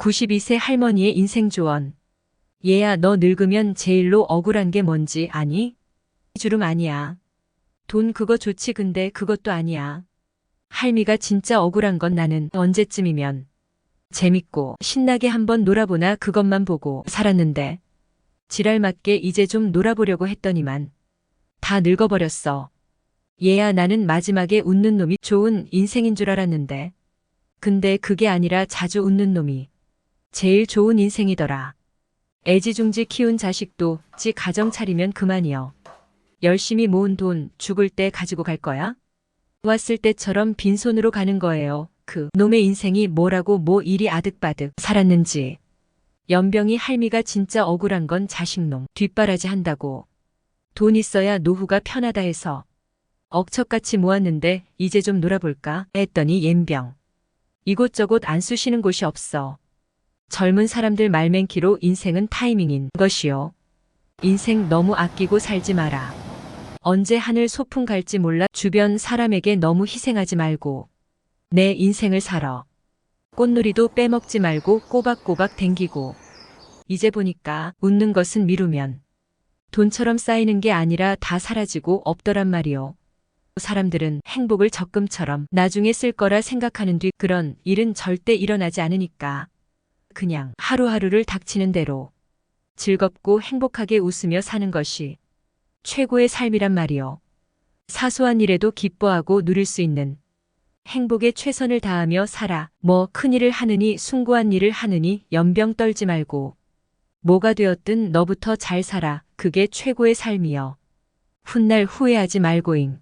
92세 할머니의 인생 조언. 얘야, 너 늙으면 제일로 억울한 게 뭔지 아니? 주름 아니야. 돈 그거 좋지 근데 그것도 아니야. 할미가 진짜 억울한 건 나는 언제쯤이면 재밌고 신나게 한번 놀아보나 그것만 보고 살았는데 지랄 맞게 이제 좀 놀아보려고 했더니만 다 늙어버렸어. 얘야 나는 마지막에 웃는 놈이 좋은 인생인 줄 알았는데 근데 그게 아니라 자주 웃는 놈이 제일 좋은 인생이더라. 애지중지 키운 자식도 지 가정 차리면 그만이여. 열심히 모은 돈 죽을 때 가지고 갈 거야? 왔을 때처럼 빈손으로 가는 거예요. 그 놈의 인생이 뭐라고 뭐 일이 아득바득 살았는지. 연병이 할미가 진짜 억울한 건 자식놈 뒷바라지 한다고. 돈 있어야 노후가 편하다 해서 억척같이 모았는데 이제 좀 놀아볼까 했더니 옌병. 이곳저곳 안 쑤시는 곳이 없어. 젊은 사람들 말맹키로 인생은 타이밍인 것이요. 인생 너무 아끼고 살지 마라. 언제 하늘 소풍 갈지 몰라 주변 사람에게 너무 희생하지 말고 내 인생을 살아. 꽃놀이도 빼먹지 말고 꼬박꼬박 댕기고. 이제 보니까 웃는 것은 미루면 돈처럼 쌓이는 게 아니라 다 사라지고 없더란 말이요. 사람들은 행복을 적금처럼 나중에 쓸 거라 생각하는 뒤 그런 일은 절대 일어나지 않으니까 그냥 하루하루를 닥치는 대로 즐겁고 행복하게 웃으며 사는 것이 최고의 삶이란 말이요. 사소한 일에도 기뻐하고 누릴 수 있는 행복에 최선을 다하며 살아. 뭐 큰일을 하느니 숭고한 일을 하느니 연병 떨지 말고 뭐가 되었든 너부터 잘 살아. 그게 최고의 삶이여. 훗날 후회하지 말고잉.